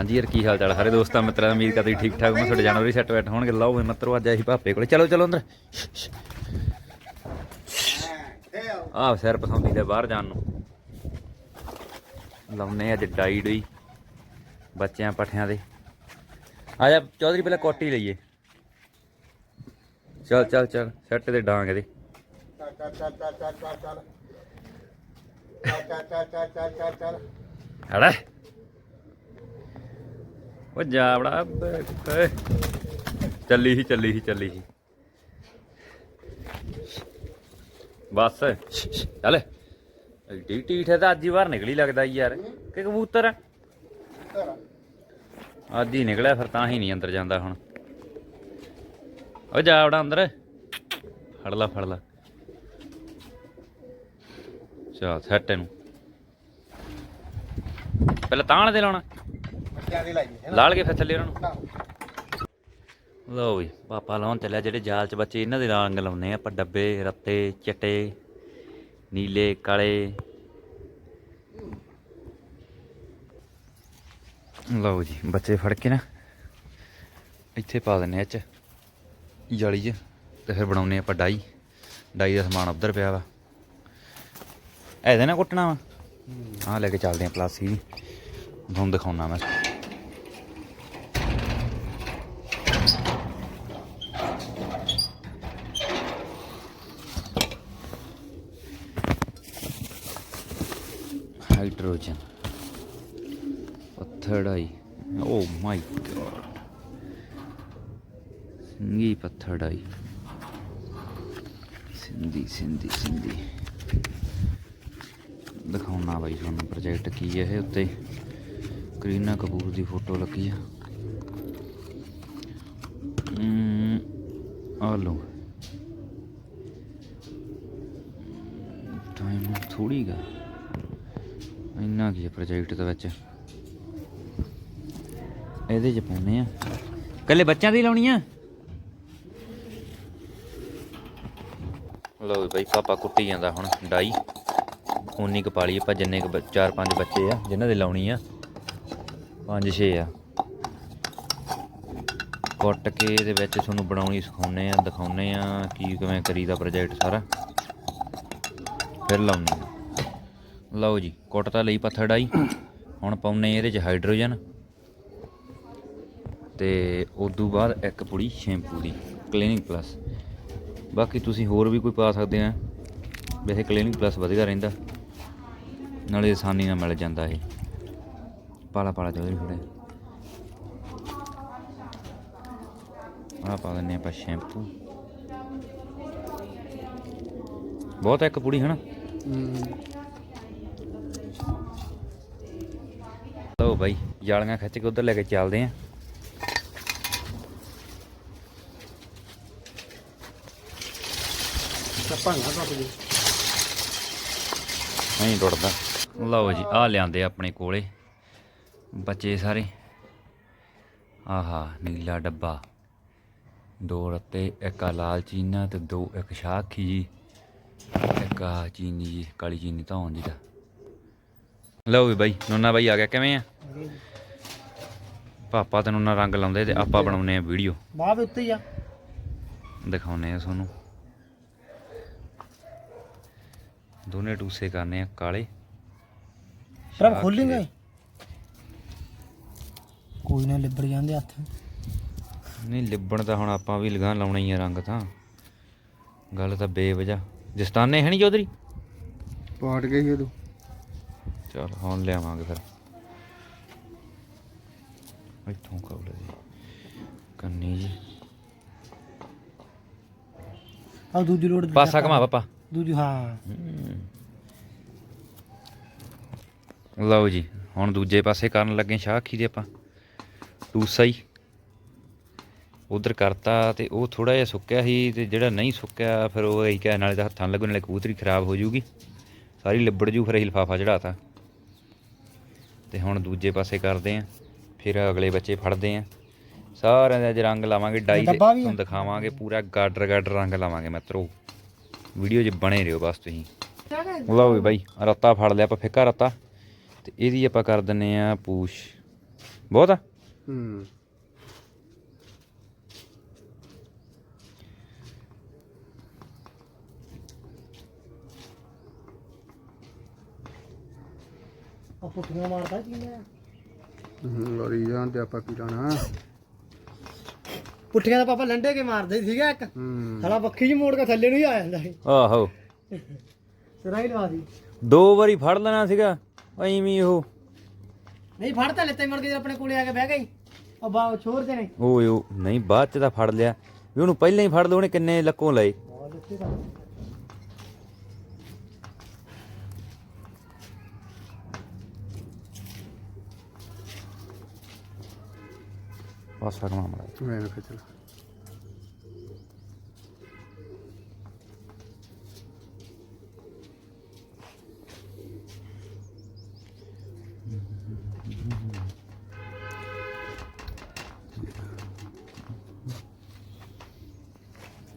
ਹਾਂਜੀ ਯਾਰ ਕੀ ਹਾਲ ਚਾਲ ਸਾਰੇ ਦੋਸਤਾਂ ਮਿੱਤਰਾਂ ਉਮੀਦ ਕਰਦੀ ਠੀਕ ਠਾਕ ਮੈਂ ਤੁਹਾਡੇ ਜਾਨਵਰੀ ਸੈੱਟ ਬੈਠ ਹੋਣਗੇ ਲਓ ਵੀ ਮਿੱਤਰੋ ਅੱਜ ਅਸੀਂ ਭਾਪੇ ਕੋਲੇ ਚਲੋ ਚਲੋ ਅੰਦਰ ਆਹ ਸਿਰ ਪਸੰਦੀ ਤੇ ਬਾਹਰ ਜਾਣ ਨੂੰ ਲਾਉਨੇ ਅੱਜ ਡਾਈ ਡਈ ਬੱਚਿਆਂ ਪੱਠਿਆਂ ਦੇ ਆ ਜਾ ਚੌਧਰੀ ਪਹਿਲਾਂ ਕੋਟੀ ਲਈਏ ਚੱਲ ਚੱਲ ਚੱਲ ਸੈੱਟ ਦੇ ਡਾਂਗ ਇਹਦੇ ਚੱਲ ਚੱਲ ਚੱਲ ਚੱਲ ਚੱਲ ਚੱਲ ਚੱਲ ਚੱਲ ਚੱਲ ਚੱਲ ਚੱਲ ਚੱਲ ਉਹ ਜਾਵੜਾ ਬੇਟੇ ਚੱਲੀ ਹੀ ਚੱਲੀ ਹੀ ਚੱਲੀ ਹੀ ਬਸ। ਚੱਲ। ਟੀ ਟੀ ਹੈ ਤਾਂ ਅੱਜ ਹੀ ਬਾਹਰ ਨਿਕਲੀ ਲੱਗਦਾ ਯਾਰ। ਕਿ ਕਬੂਤਰ? ਅੱਜ ਹੀ ਨਿਕਲਿਆ ਫਿਰ ਤਾਂ ਹੀ ਨਹੀਂ ਅੰਦਰ ਜਾਂਦਾ ਹੁਣ। ਉਹ ਜਾਵੜਾ ਅੰਦਰ। ਫੜ ਲਾ ਫੜ ਲਾ। ਚਲ, ਸੈੱਟ ਇਹਨੂੰ। ਪਹਿਲਾਂ ਤਾਣ ਦੇ ਲਾਉਣਾ। ਬੱਚਿਆਂ ਦੀ ਹੈ ਨਾ? ਲਾਲ ਕੇ ਫਿਰ ਥੱਲੇ ਉਹਨਾਂ ਨੂੰ। ਨਾ। ਲਓ ਵੀ ਪਾਪਾ ਲਾਉਣ ਚੱਲਿਆ ਜਿਹੜੇ ਜਾਲ 'ਚ ਬੱਚੇ ਇਹਨਾਂ ਦੇ ਰੰਗ ਲਾਉਨੇ ਆ ਆਪਾਂ ਡੱਬੇ ਰੱਤੇ ਚਿੱਟੇ ਨੀਲੇ ਕਾਲੇ। ਲਓ ਜੀ ਬੱਚੇ ਫੜ ਕੇ ਨਾ ਇੱਥੇ ਪਾ ਦਿੰਨੇ ਆ 'ਚ ਜਾਲੀ 'ਚ ਤੇ ਫਿਰ ਬਣਾਉਨੇ ਆਪਾਂ ਡਾਈ। ਡਾਈ ਦਾ ਸਮਾਨ ਉੱਧਰ ਪਿਆ ਵਾ। ਇਹਦੇ ਨਾਲ ਕੁੱਟਣਾ ਵਾ। ਆਹ ਲੈ ਕੇ ਚੱਲਦੇ ਆ ਪਲਾਸੀ। ਤੁਹਾਨੂੰ ਦਿਖਾਉਣਾ ਮੈਂ। हाइड्रोजन पत्थर आई ओ माय गॉड सिंगी पत्थर आई सिंधी सिंधी सिंधी ਦਿਖਾਉਣਾ ਬਾਈ ਤੁਹਾਨੂੰ ਪ੍ਰੋਜੈਕਟ ਕੀ ਹੈ ਇਹ ਉੱਤੇ ਕਰੀਨਾ ਕਪੂਰ ਦੀ ਫੋਟੋ ਲੱਗੀ ਆ ਆ ਲਓ ਟਾਈਮ ਥੋੜੀ ਗਾ ਇੰਨਾ ਕੀ ਪ੍ਰੋਜੈਕਟ ਦੇ ਵਿੱਚ? ਇਹਦੇ ਚ ਪਾਉਨੇ ਆ। ਕੱਲੇ ਬੱਚਿਆਂ ਦੀ ਲਾਉਣੀ ਆ? ਲਓ ਬਈ, ਪਾਪਾ ਕੁੱਟੀ ਜਾਂਦਾ ਹੁਣ ਡਾਈ। ਉਨੀ ਕੁ ਪਾਲੀ ਆਪਾਂ ਜਿੰਨੇ ਕੁ ਚਾਰ ਪੰਜ ਬੱਚੇ ਆ, ਜਿਨ੍ਹਾਂ ਦੇ ਲਾਉਣੀ ਆ। ਪੰਜ ਛੇ ਆ। ਕੁੱਟ ਕੇ ਇਹਦੇ ਵਿੱਚ ਤੁਹਾਨੂੰ ਬਣਾਉਣੀ ਸਿਖਾਉਨੇ ਆ ਦਿਖਾਉਨੇ ਆ, ਕੀ ਕਿਵੇਂ ਕਰੀਦਾ ਪ੍ਰੋਜੈਕਟ ਸਾਰਾ। ਫਿਰ ਲਾਉਨੇ ਆ। ਲਓ ਜੀ, ਕੁੱਟ ਤਾਂ ਲਈ ਪੱਥਰ ਡਾਈ। ਹੁਣ ਪਾਉਨੇ ਇਹਦੇ ਚ ਹਾਈਡਰੋਜਨ। ਤੇ ਉਦੋਂ ਬਾਅਦ ਇੱਕ ਪੁੜੀ ਸ਼ੈਂਪੂ ਦੀ, ਕਲੀਨਿੰਗ ਪਲੱਸ। ਬਾਕੀ ਤੁਸੀਂ ਹੋਰ ਵੀ ਕੋਈ ਪਾ ਸਕਦੇ ਆ। ਵੈਸੇ ਕਲੀਨਿੰਗ ਪਲੱਸ ਵਧੀਆ ਰਹਿੰਦਾ। ਨਾਲੇ ਆਸਾਨੀ ਨਾਲ ਮਿਲ ਜਾਂਦਾ ਇਹ। ਪਾਲਾ ਪਾਲਾ ਚੋਰੀ ਫੜੇ ਆ ਪਾ ਦਿੰਨੇ ਆਪਾਂ ਸ਼ੈਂਪੂ। ਬਹੁਤ ਇੱਕ ਪੁੜੀ, ਹਨਾ? ਬਾਈ ਜਾਲੀਆਂ ਖਿੱਚ ਕੇ ਉਧਰ ਲੈ ਕੇ ਚੱਲਦੇ ਆਂ। ਚੱਪਾਂਗਾ ਟੁੱਟ ਗਈ ਨਹੀਂ ਟੁੱਟਦਾ। ਲਓ ਜੀ ਆ ਲਿਆਂਦੇ ਆਪਣੇ ਕੋਲੇ। ਬੱਚੇ ਸਾਰੇ। ਆਹਾ ਨੀਲਾ ਡੱਬਾ। ਦੋ ਰੱਤੇ ਇੱਕ ਆ ਲਾਲ ਚੀਨਾ ਤੇ ਦੋ ਇੱਕ ਸ਼ਾਖੀ ਜੀ। ਇੱਕ ਆ ਚੀਨੀ ਜੀ ਕਾਲੀ ਚੀਨੀ ਧੌਣ ਜੀ ਦਾ। ਲਓ ਵੀ ਬਾਈ ਨੋਨਾ ਬਾਈ ਆ ਗਿਆ। ਕਿਵੇਂ ਆ? ਪਾਪਾ ਤੇ ਨੋਨਾ ਰੰਗ ਲਾਉਂਦੇ ਤੇ ਆਪਾਂ ਬਣਾਉਨੇ ਆ ਵੀਡੀਓ। ਬਾਹ ਉੱਤੇ ਹੀ ਆ। ਦਿਖਾਉਨੇ ਆ ਤੁਹਾਨੂੰ। ਦੋਨੇ ਟੂਸੇ ਕਰਨੇ ਆ ਕਾਲੇ। ਪ੍ਰਭ ਖੋਲੇਂਗਾ ਕੋਈ ਨਾ ਲਿਬੜ ਜਾਂਦੇ ਹੱਥ। ਨਹੀਂ ਲਿਬਣ ਤਾਂ ਹੁਣ ਆਪਾਂ ਵੀ ਲਗਾਂ ਲਾਉਣਾ ਹੀ ਆ ਰੰਗ ਤਾਂ। ਗੱਲ ਤਾਂ ਬੇਵਜ੍ਹਾ। ਜਸਤਾਨੇ ਹੈ ਨਹੀਂ ਚੌਧਰੀ? ਪਾਟ ਗਈ ਉਦੋਂ। ਚਲ ਹੁਣ ਲਿਆਵਾਂਗੇ ਫਿਰ। ਇੱਥੋਂ ਕਬਲੇ ਜੀ ਕੰਨੀ ਜੀ। ਆ ਦੂਜੀ ਲੋੜ ਪਾਸਾ ਘਮਾ ਪਾਪਾ। ਦੂਜੀ ਹਾਂ। ਲਓ ਜੀ ਹੁਣ ਦੂਜੇ ਪਾਸੇ ਕਰਨ ਲੱਗੇ ਸ਼ਾਖੀ ਦੇ ਆਪਾਂ। ਟੂਸਾ ਹੀ। ਉਧਰ ਕਰਤਾ ਤੇ ਉਹ ਥੋੜਾ ਜਿਹਾ ਸੁੱਕਿਆ ਸੀ ਤੇ ਜਿਹੜਾ ਨਹੀਂ ਸੁੱਕਿਆ ਫਿਰ ਉਹ ਇਹੀ ਕਿਹਾ ਨਾਲੇ ਤਾਂ ਹੱਥਾਂ ਲੱਗਣ ਨਾਲੇ ਕਬੂਤਰੀ ਖਰਾਬ ਹੋ ਜੂਗੀ। ਸਾਰੀ ਲਿਬੜ ਜੂ ਫਿਰ ਅਸੀਂ ਲਿਫਾਫਾ ਚੜਾਤਾ ਤੇ ਹੁਣ ਦੂਜੇ ਪਾਸੇ ਕਰਦੇ ਆਂ ਫਿਰ ਅਗਲੇ ਬੱਚੇ ਫੜਦੇ ਆਂ। ਸਾਰਿਆਂ ਦੇ ਅੱਜ ਰੰਗ ਲਾਵਾਂਗੇ ਡਾਈ ਦੇ ਡੱਬਾ ਵੀ ਆ? ਤੁਹਾਨੂੰ ਦਿਖਾਵਾਂਗੇ ਪੂਰਾ ਗਾਡਰ ਗਾਡਰ ਰੰਗ ਲਾਵਾਂਗੇ ਮਿੱਤਰੋ ਵੀਡੀਓ 'ਚ ਬਣੇ ਰਹੋ ਬਸ ਤੁਸੀਂ। ਲਓ ਵੀ ਬਾਈ ਰੱਤਾ ਫੜ ਲਿਆ ਆਪਾਂ ਫਿੱਕਾ ਰੱਤਾ। ਤੇ ਇਹਦੀ ਆਪਾਂ ਕਰ ਦਿੰਨੇ ਆ ਪੂਛ। ਬਹੁਤ ਆ? ਹੂੰ ਆ ਪੁੱਠੀਆਂ ਮਾਰਦਾ ਕੀ ਨੇ ਲੋਰੀ ਜਾਣ ਤੇ ਆਪਾਂ ਕੀ ਲਾਣਾ? ਪੁੱਠੀਆਂ ਦਾ ਪਾਪਾ ਲੰਡੇ ਕੇ ਮਾਰਦੇ ਸੀਗਾ ਇੱਕ? ਹੂੰ। ਸਾਲਾ ਬੱਖੀ ਜੀ ਮੋੜ ਕੇ ਥੱਲੇ ਨੂੰ ਹੀ ਆ ਜਾਂਦਾ ਸੀ। ਆਹੋ। ਸਿਰਾ ਹੀ ਲਵਾ ਦੀ। ਦੋ ਵਾਰੀ ਫੜ ਲੈਣਾ ਸੀਗਾ ਐਵੇਂ ਹੀ ਉਹ। ਨਹੀਂ ਫੜ ਤਾਂ ਲਿੱਤੇ ਮੁੜ ਕੇ ਜਦੋਂ ਆਪਣੇ ਕੋਲੇ ਆ ਕੇ ਬਹਿ ਗਈ। ਉਹ ਬਾ ਛੋਰ ਤੇ ਨੇ। ਓਏ ਨਹੀਂ ਬਾਅਦ ਚ ਤਾਂ ਫੜ ਲਿਆ। ਵੀ ਉਹਨੂੰ ਪਹਿਲਾਂ ਹੀ ਫੜ ਲਓ ਉਹਨੇ ਕਿੰਨੇ ਲੱਕੋਂ ਲਏ। ਬਹੁਤ ਲਿੱਤੇ ਤਾਂ। ਪਾਸਾ ਕਮਾ ਮੜਾ ਮੈਂ ਕਿਹਾ ਚਲ।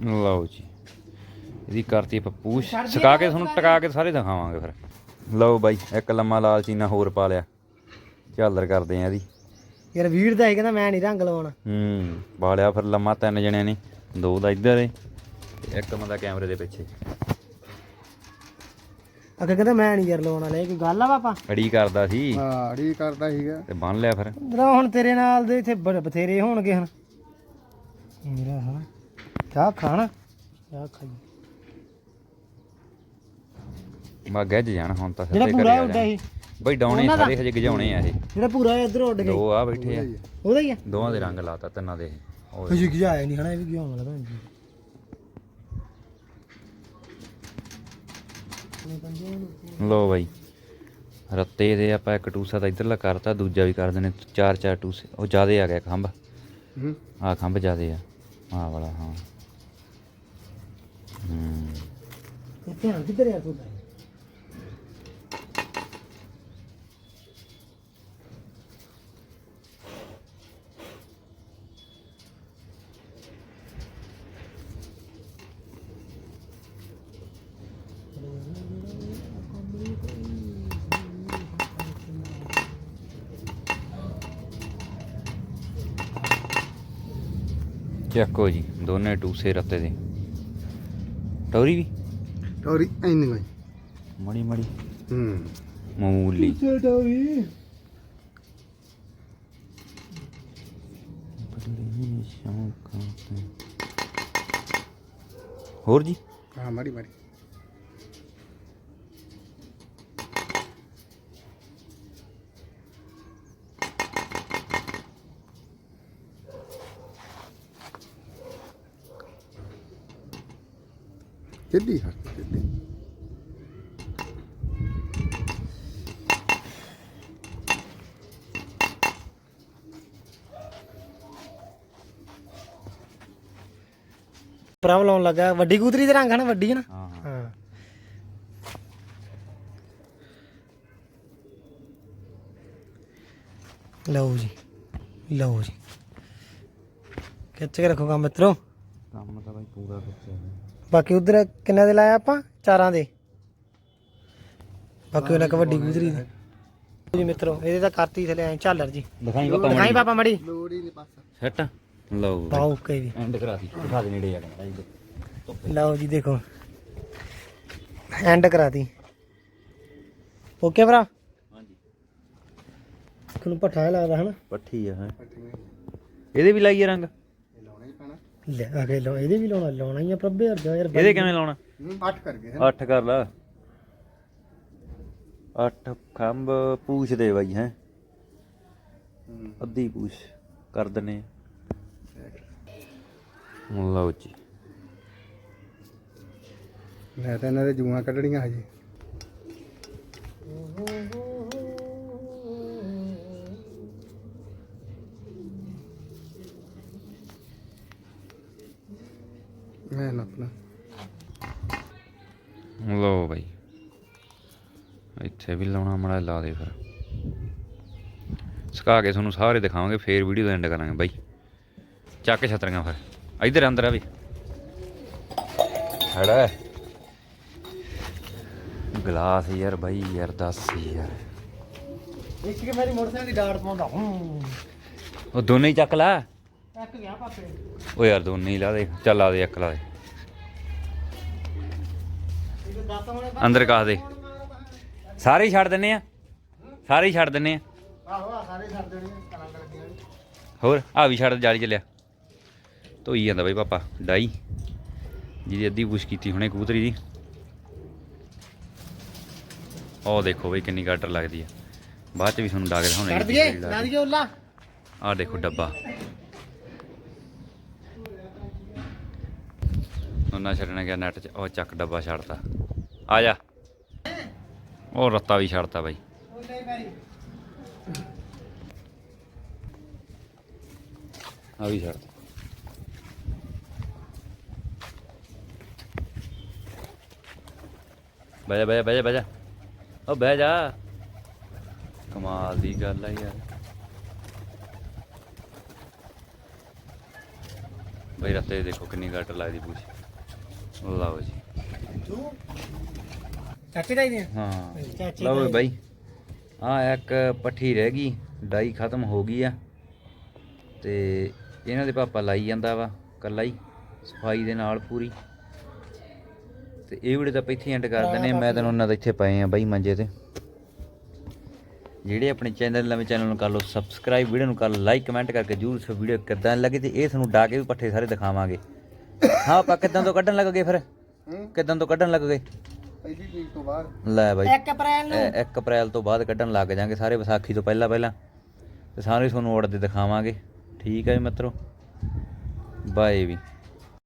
ਲਓ ਜੀ। ਇਹਦੀ ਕਰਤੀ ਆਪਾਂ ਪੂਛ। ਸਕਾ ਕੇ ਤੁਹਾਨੂੰ ਟਕਾ ਕੇ ਸਾਰੇ ਦਿਖਾਵਾਂਗੇ ਫਿਰ। ਲਓ ਬਾਈ ਇੱਕ ਲੰਮਾ ਲਾਲ ਚੀਨਾ ਹੋਰ ਪਾ ਲਿਆ। ਝਾਲਰ ਕਰਦੇ ਆ ਇਹਦੀ। ਯਾਰ ਵੀਰ ਦਾ ਹੀ ਕਹਿੰਦਾ ਮੈਂ ਨਹੀਂ ਰੰਗ ਲਵਾਉਣਾ। ਹੂੰ ਪਾ ਲਿਆ ਫਿਰ ਲੰਮਾ ਤਿੰਨ ਜਣਿਆਂ ਨੇ ਦੋ ਦਾ ਇੱਧਰ ਏ ਤੇ ਇੱਕ ਬੰਦਾ ਕੈਮਰੇ ਦੇ ਪਿੱਛੇ। ਅੱਗੇ ਕਹਿੰਦਾ ਮੈਂ ਨਹੀਂ ਯਾਰ ਲਵਾਉਣਾ ਲੈ ਕੋਈ ਗੱਲ ਆ ਪਾਪਾ ਅੜੀ ਕਰਦਾ ਸੀ। ਹਾਂ ਅੜੀ ਕਰਦਾ ਸੀਗਾ। ਤੇ ਬੰਨ ਲਿਆ ਫਿਰ। ਮੇਰਾ ਹੁਣ ਤੇਰੇ ਨਾਲ ਦੇ ਇੱਥੇ ਬਥੇਰੇ ਹੋਣਗੇ ਹੁਣ। ਮੇਰਾ ਹਾਂ ਕਿਆ ਖਾਣਾ ਕਿਆ ਖਾਈ। ਮੈਂ ਗੱਜ ਜਾਣਾ ਹੁਣ ਤਾਂ ਜਿਹੜਾ ਸਿੱਧੇ ਪੂਰਾ ਘਰੇ ਆ ਉੱਡਾ ਜਾਣਾ। ਸੀ। ਬਈ ਡਾਉਣੇ ਉਹਨਾਂ ਦਾ? ਸਾਰੇ ਹਜੇ ਗਜਾਉਣੇ ਆ ਇਹ। ਜਿਹੜਾ ਪੂਰਾ ਇੱਧਰ ਉੱਡ ਗਿਆ ਦੋ ਆ ਬੈਠੇ ਆ। ਉਹਦਾ ਹੀ ਆ? ਦੋਵਾਂ ਦੇ ਰੰਗ ਲਾਤਾ ਤਿੰਨਾਂ ਦੇ। ਉਹ ਕੁਝ ਕੀ ਆਇਆ ਨਹੀਂ ਹਨਾ ਇਹ ਵੀ ਕੀ ਹੋਣ ਲੱਗਾ ਜੀ। ਲੋ ਬਾਈ ਰੱਤੇ ਦੇ ਆਪਾਂ ਇੱਕ ਟੂਸਾ ਤਾਂ ਇੱਧਰਲਾ ਕਰਤਾ ਦੂਜਾ ਵੀ ਕਰ ਦੇਣੇ ਚਾਰ ਚਾਰ ਟੂਸੇ। ਉਹ ਜਿਆਦੇ ਆ ਗਿਆ ਖੰਭ। ਹੂੰ। ਆ ਖੰਭ ਜਿਆਦੇ ਆ। ਆਹ ਵਾਲਾ ਹਾਂ। ਹੂੰ। ਇਹ ਧਿਆਨ ਕਿੱਧਰ ਆ ਤੁਹਾਡਾ ਚੱਕੋ ਜੀ? ਦੋਨੇ ਟੂਸੇ ਰੱਤੇ ਦੇ। ਟੌਰੀ ਵੀ? ਔਰੀ ਇੰਨੀ ਕੋਈ ਮੜੀ ਮੜੀ। ਹੂੰ। ਮਾਮੂਲੀ। ਵੀ ਹੋਰ ਜੀ? ਹਾਂ ਮਾੜੀ ਮਾੜੀ। ਸਿੱਧੀ ਹੱਥ ਸਿੱਧੀ ਪ੍ਰਭ ਲਾਉਣ ਲੱਗਾ ਵੱਡੀ ਕੂਤਰੀ ਦੇ ਰੰਗ ਹਨ ਵੱਡੀ ਹੈ ਨਾ? ਹਾਂ ਲਓ ਜੀ ਲਓ ਜੀ। ਖਿੱਚ ਕੇ ਰੱਖੋ ਕੰਮ ਮਿੱਤਰੋ। ਕੰਮ ਤਾਂ ਬਾਈ ਪੂਰਾ ਬੱਚਾ ਬਾਕੀ ਉਧਰ ਕਿੰਨਾ ਦੇ ਲਾਇਆ ਆਪਾਂ? ਚਾਰਾਂ ਦੇ। ਬਾਕੀ ਉਹਨਾਂ ਕ ਵੱਡੀ ਗੁਜਰੀ ਦੇ। ਜੀ ਮਿੱਤਰੋ ਇਹਦੇ ਤਾਂ ਕਰਤੀ ਥਲੇ ਐ ਝਾਲਰ ਜੀ। ਦਿਖਾਈ ਪਾਪਾ ਮੜੀ। ਲੋੜ ਹੀ ਨਹੀਂ ਪਾਸਾ ਸੈੱਟ? ਲਓ ਪਾਓ ਐਂਡ ਕਰਾ ਦੀ ਦਿਖਾ ਦੇ ਨੇੜੇ ਆ ਕੇ ਲਓ ਜੀ ਦੇਖੋ। ਐਂਡ ਕਰਾਤੀ ਓਕੇ ਭਰਾ? ਹਾਂਜੀ। ਤੁਹਾਨੂੰ ਪੱਠਾ ਲੱਗਦਾ ਹਨਾ? ਪੱਠੀ ਆ ਹੈ। ਇਹਦੇ ਵੀ ਲਾਈਏ ਰੰਗ? ਲੈ ਆ ਕੇ ਲਓ ਇਹਦੇ ਵੀ ਲਾਉਣਾ ਲਾਉਣਾ ਹੀ ਆ ਪ੍ਰਭੇ ਜਾ ਯਾਰ ਇਹਦੇ ਕਿਵੇਂ ਲਾਉਣਾ? ਹੂੰ ਅੱਠ ਕਰ ਗਏ। 8 ਕਰ ਲਾ। 8 ਖੰਭ ਪੂਛ ਦੇ ਬਾਈ ਹੈ। ਹੂੰ। ਅੱਧੀ ਪੂਛ ਕਰ ਦਨੇ ਲਓ ਜੀ। ਮੈਂ ਤਾਂ ਇਹਨਾਂ ਦੇ ਜੂਆਂ ਕੱਢਣੀਆਂ ਹਜੇ। ਮੈਂ ਨਾ ਆਪਣਾ ਲਓ ਬਾਈ। ਇੱਥੇ ਵੀ ਲਾਉਣਾ ਮੜਾ ਲਾ ਦੇ ਫਿਰ। ਸੁਕਾ ਕੇ ਤੁਹਾਨੂੰ ਸਾਰੇ ਦਿਖਾਵਾਂਗੇ ਫੇਰ ਵੀਡੀਓ ਦਾ ਐਂਡ ਕਰਾਂਗੇ ਬਾਈ। ਚੱਕ ਛਤਰੀਆਂ ਫਿਰ। ਇੱਧਰ ਅੰਦਰ ਆ ਵੀ। ਖੜਾ ਗਲਾਸ ਯਾਰ ਬਾਈ ਯਾਰ ਦੱਸ ਯਾਰ। ਇੱਕ ਕਿ ਮੇਰੀ ਮੋਟਰਸਾਈਕਲ ਦੀ ਡਾਟ ਪਾਉਂਦਾ। ਹੂੰ। ਉਹ ਦੋਨੇ ਹੀ ਚੱਕ ਲਾ। ਇੱਕ ਗਿਆ ਪਾਪੇ ਉਹ ਯਾਰ ਦੋਨੇ ਹੀ ਲਾ ਦੇ ਚੱਲ ਲਾ ਦੇ ਇੱਕ ਲਾ ਦੇ। ਇਹ ਦੱਸ ਹੁਣ ਅੰਦਰ ਕਾਹ ਦੇ। ਸਾਰੇ ਹੀ ਛੱਡ ਦਿੰਨੇ ਆ। ਸਾਰੇ ਹੀ ਛੱਡ ਦਿੰਨੇ ਆ। ਆਹੋ ਆਹ ਸਾਰੇ ਛੱਡ ਦੇਣੇ ਕਰਾਂ ਲੱਗੀਆਂ ਨੇ। ਹੋਰ ਆ ਵੀ ਛੱਡ ਜਾਲੀ ਚੱਲਿਆ ਧੋਈ ਜਾਂਦਾ ਬਈ ਪਾਪਾ ਡਾਈ। ਜਿਹਦੀ ਅੱਧੀ ਪੁਸ਼ ਕੀਤੀ ਹੁਣੇ ਕਬੂਤਰੀ ਦੀ। ਉਹ ਦੇਖੋ ਬਈ ਕਿੰਨੀ ਗਾਟਰ ਲੱਗਦੀ ਆ। ਬਾਅਦ ਚ ਵੀ ਤੁਹਾਨੂੰ ਡਾਕ ਦਿਖਾਉਣੇ ਕਰ ਦਈਏ ਲਾ ਦਈਏ ਉੱਲਾ। ਆ ਦੇਖੋ ਡੱਬਾ। ਉਹਨਾਂ ਛੱਡਣਾ ਗਿਆ ਨੈਟ ਚ। ਉਹ ਚੱਕ ਡੱਬਾ ਛੱਡਤਾ। ਆ ਜਾ। ਉਹ ਰੱਤਾ ਵੀ ਛੱਡਤਾ ਬਾਈ। ਉੱਲੇ ਮੇਰੀ ਆ ਵੀ ਛੱਡਤਾ। ਬਹਿ ਜਾ ਬਹਿ ਜਾ ਬਹਿ ਜਾ। ਉਹ ਬਹਿ ਜਾ। ਕਮਾਲ ਦੀ ਗੱਲ ਆ ਯਾਰ। ਬਈ ਰੱਤੇ ਦੇਖੋ ਕਿੰਨੀ ਘੱਟ ਲੱਗਦੀ ਪੂਛ। ਲਓ ਜੀ। ਚਾਚੇ ਦਾ? ਹੀ। ਨੇ ਹਾਂ ਚਾਚੀ ਲਓ। ਬਾਈ। ਆ ਇੱਕ ਪੱਠੀ ਰਹਿ ਗਈ। ਡਾਈ ਖਤਮ ਹੋ ਗਈ ਆ। ਤੇ ਇਹਨਾਂ ਦੇ ਪਾਪਾ ਲਾਈ ਜਾਂਦਾ ਵਾ ਕੱਲਾ ਹੀ ਸਫ਼ਾਈ ਦੇ ਨਾਲ ਪੂਰੀ। ਤੇ ਇਹ ਵੀਡੀਓ ਤਾਂ ਇੱਥੇ ਐਂਡ ਕਰ ਦਿੰਦੇ ਆ ਮੈਂ ਤੈਨੂੰ ਉਹਨਾਂ ਦੇ ਇੱਥੇ ਪਏ ਆ ਬਾਈ ਮੰਜੇ ਤੇ। ਜਿਹੜੇ ਆਪਣੇ ਚੈਨਲ ਨਵੇਂ ਚੈਨਲ ਨੂੰ ਕਰ ਲਓ ਸਬਸਕ੍ਰਾਈਬ ਵੀਡੀਓ ਨੂੰ ਕਰ ਲਓ ਲਾਈਕ ਕਮੈਂਟ ਕਰਕੇ ਜਰੂਰ ਸੋ ਵੀਡੀਓ ਕਿੱਦਾਂ ਲੱਗੀ ਤੇ ਇਹ ਤੁਹਾਨੂੰ ਡਾ ਕੇ ਵੀ ਪੱਠੇ ਸਾਰੇ ਦਿਖਾਵਾਂਗੇ। ਹਾਂ ਆਪਾਂ ਕਿੱਦਾਂ ਤੋਂ ਕੱਢਣ ਲੱਗ ਗਏ ਫਿਰ? ਹੂੰ? ਕਿੱਦਾਂ ਤੋਂ ਕੱਢਣ ਲੱਗ ਗਏ? ਪਹਿਲੀ ਤਰੀਕ ਤੋਂ ਬਾਅਦ। ਲੈ ਬਾਈ। 1 ਅਪ੍ਰੈਲ ਨੂੰ। 1 ਅਪ੍ਰੈਲ ਤੋਂ ਬਾਅਦ ਕੱਢਣ ਲੱਗ ਜਾਾਂਗੇ ਸਾਰੇ ਵਿਸਾਖੀ ਤੋਂ ਪਹਿਲਾਂ ਪਹਿਲਾਂ। ਤੇ ਸਾਰੇ ਤੁਹਾਨੂੰ ਉੜਦੇ ਦਿਖਾਵਾਂਗੇ। ਠੀਕ ਹੈ ਜੀ ਮਿੱਤਰੋ। ਬਾਏ ਵੀ।